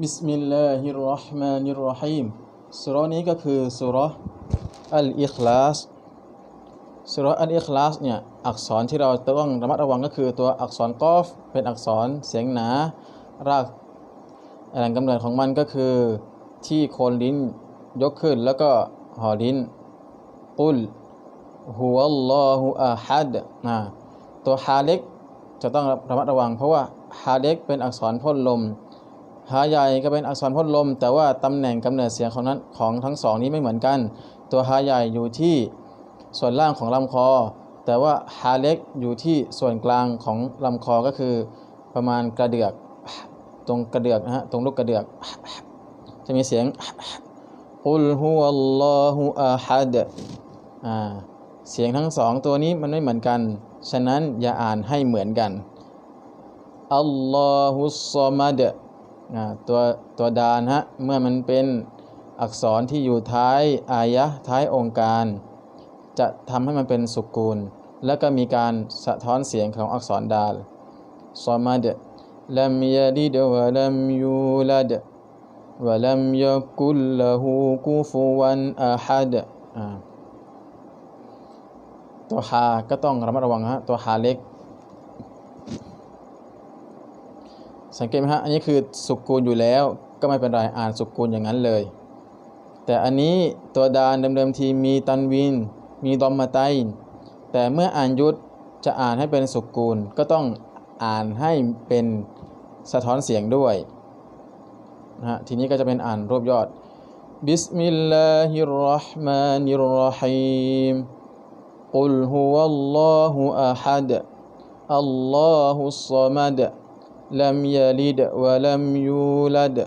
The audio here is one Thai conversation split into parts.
บิสมิลลาฮิรราะห์มานิรราะฮีมสุรานี้ก็คือสุราะอัลอิคลาสสุราะอัลอิคลาสเนี่ยอักษรที่เราต้องระมัดระวังก็คือตัวอักษรกอฟเป็นอักษรเสียงหนา รากแหล่งกำเนิดของมันก็คือที่โคนลิ้นยกขึ้นแล้วก็ห่อลิ้นกุลฮุวัลลอฮุอะฮัดนะตัวฮาเล็กจะต้องระมัดระวัง เพราะว่าฮาเล็กเป็นอักษรพ่นลม ฮาใหญ่ก็เป็นอักษรพ่นลม แต่ว่าตำแหน่งกำเนิดเสียงของนั้นของทั้งสองนี้ไม่เหมือนกัน ตัวฮาใหญ่อยู่ที่ส่วนล่างของลำคอ แต่ว่าฮาเล็กอยู่ที่ส่วนกลางของลำคอก็คือประมาณกระเดือกตรงกระเดือกนะฮะตรงลูกกระเดือก จะมีเสียงอุลฮุวัลลอฮุอะฮัดอ่าเสียงทั้งสองตัวนี้มันไม่เหมือนกัน ฉะนั้นอย่าอ่านให้เหมือนกันอัลลอฮุสซอมัด ตัวตัวดานฮะเมื่อมันเป็นอักษรที่อยู่ท้ายอายะท้ายองค์การ จะทำให้มันเป็นสุกูล แล้วก็มีการสะท้อนเสียงของอักษรดาลซอมัดลัมยาลิดวะลัมยูลัดวะลัมยกุลละหูกุฟุวันอะฮัดตัวฮาก็ต้องระมัดระวังฮะตัวฮาเล็ก สังเกตไหมฮะอันนี้คือสุกูลอยู่แล้วก็ไม่เป็นไรอ่านสุกูลอย่างนั้นเลย แต่อันนี้ตัวดานเดิมๆทีมีตันวิน มีดอมมาไตแต่เมื่ออ่านยุดจะอ่านให้เป็นสุกูล ก็ต้องอ่านให้เป็นสะท้อนเสียงด้วยนะฮะทีนี้ก็จะเป็นอ่านรูปยอดบิสมิลลาฮิรราะห์มานิรราะฮีมกุลฮุวัลลอฮุอะฮัดอัลลอฮุสซอมัด لم يلد ولم يولد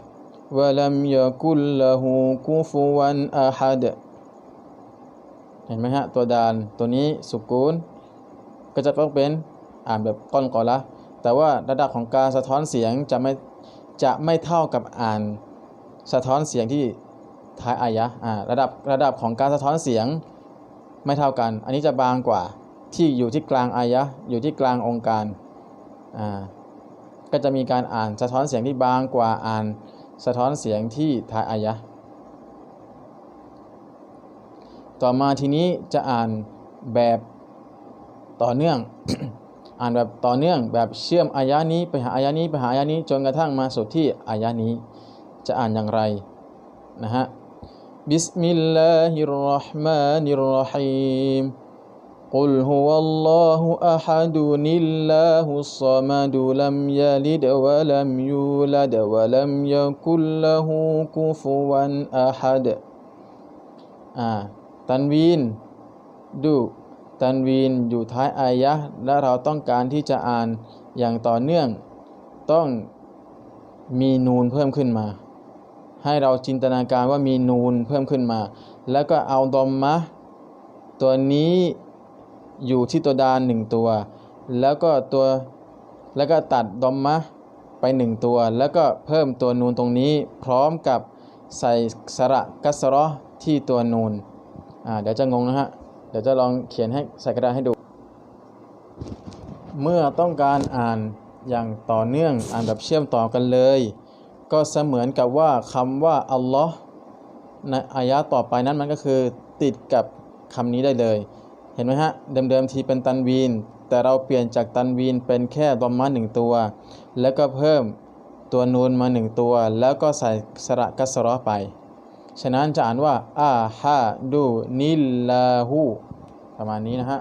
ولم يكن له كفوا أحد เห็นไหมฮะ ตัวดานตัวนี้สุกูลก็จะต้องเป็นอ่านแบบก้อนก่อนละ แต่ว่าระดับของการสะท้อนเสียงจะไม่จะไม่เท่ากับอ่านสะท้อนเสียงที่ท้ายอายะอ่าระดับระดับของการสะท้อนเสียงไม่เท่ากัน อันนี้จะบางกว่าที่อยู่ที่กลางอายะอยู่ที่กลางองค์การอ่า ก็จะมีการอ่านสะท้อนเสียงที่บางกว่าอ่านสะท้อนเสียงที่ท้ายอายะ ต่อมาทีนี้จะอ่านแบบต่อเนื่อง อ่านแบบต่อเนื่องแบบเชื่อมอายะนี้ไปหาอายะนี้ไปหาอายะนี้จนกระทั่งมาสุดที่อายะนี้ จะอ่านอย่างไรนะฮะบิสมิลลาฮิรราะห์มานิรราะฮีม قل هو الله أحد الله الصمد لم يلد ولم يولد ولم يكن له كفوا أحد อ่าตันวีนดูตันวีนอยู่ท้ายอายะและเราต้องการที่จะอ่านอย่างต่อเนื่อง ต้องมีนูนเพิ่มขึ้นมา ให้เราจินตนาการว่ามีนูนเพิ่มขึ้นมา แล้วก็เอาดอมมะตัวนี้ อยู่ที่ตัวดานหนึ่งตัว แล้วก็ตัวแล้วก็ตัดดอมมะไปหนึ่งตัว แล้วก็เพิ่มตัวนูนตรงนี้ พร้อมกับใส่สระกัสรอที่ตัวนูนอ่าเดี๋ยวจะงงนะฮะ เดี๋ยวจะลองเขียนให้ใส่กระดาษให้ดู เมื่อต้องการอ่านอย่างต่อเนื่องอ่านแบบเชื่อมต่อกันเลย ก็เสมือนกับว่าคำว่าอัลลอฮ์ในอายะต่อไปนั้นมันก็คือติดกับคำนี้ได้เลย เห็นไหมฮะ เดิมๆทีเป็นตันวีน แต่เราเปลี่ยนจากตันวีนเป็นแค่ดอมมาหนึ่งตัว แล้วก็เพิ่มตัวนูนมาหนึ่งตัว แล้วก็ใส่สระกัสรอไป ฉะนั้นจะอ่านว่าอาฮาดูนิลลาหูประมาณนี้นะฮะ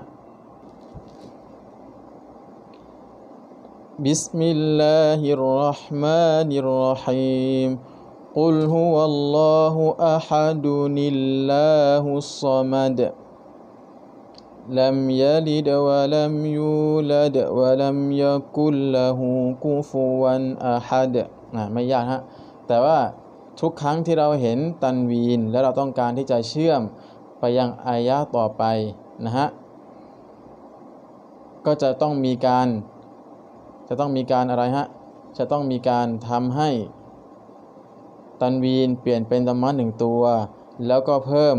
บิสมิลลาฮิรราะห์มานิรราะฮีม قل هو الله أحد الله الصمد لم يلد ولم يولد ولم يكن له كفوا أحد นะไม่ยากฮะแต่ว่าทุกครั้งที่เราเห็นตันวีน แล้วเราต้องการที่จะเชื่อมไปยังอายะต่อไปนะฮะก็จะต้องมีการจะต้องมีการอะไรฮะจะต้องมีการทำให้ตันวีนเปลี่ยนเป็นตมะหนึ่งตัว แล้วก็เพิ่ม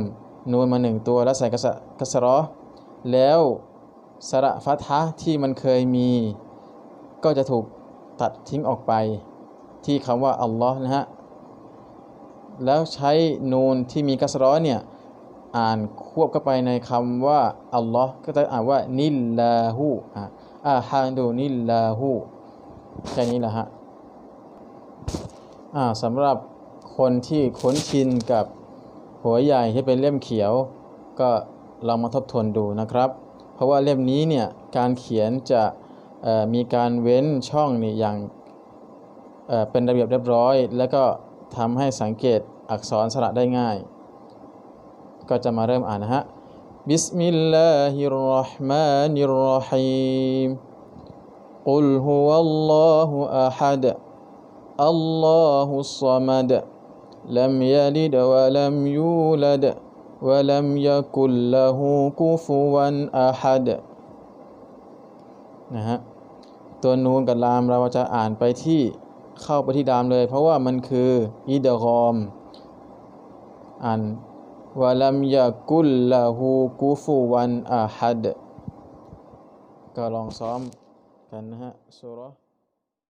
นูนมาหนึ่งตัว แล้วใส่กระสรอ แล้วสระฟัทะที่มันเคยมี ก็จะถูกตัดทิ้งออกไป ที่คำว่า อัลลอฮ์นะฮะ แล้วใช้นูนที่มีกัสรอเนี่ย อ่านควบเข้าไปในคำว่า อัลลอฮ์ก็จะอ่านว่า นิลลาหูอะอาฮาดูนิลลาหูแค่นี้แหละฮะอ่าสำหรับคนที่คุ้นชินกับหัวใหญ่ที่เป็นเล่มเขียวก็ ลองมาทบทวนดูนะครับ เพราะว่าเล่มนี้เนี่ยการเขียนจะเอ่อมีการเว้นช่องนี่อย่างเอ่อเป็นระเบียบเรียบร้อย แล้วก็ทำให้สังเกตอักษรสระได้ง่าย ก็จะมาเริ่มอ่านนะฮะ บิสมิลลาฮิรเราะห์มานิรเราะฮีม قل هو الله أحد الله الصمد لم يلد ولم يولد ولم يكن له كفوا أحد นะฮะ ตัวนูนกับลามเราจะอ่านไปที่เข้าไปที่ดามเลย เพราะว่ามันคืออิดกอม อ่านวะลัมยากุลละฮูกุฟูวันอาฮัด ก็ลองซ้อมกันนะฮะสุเราะห์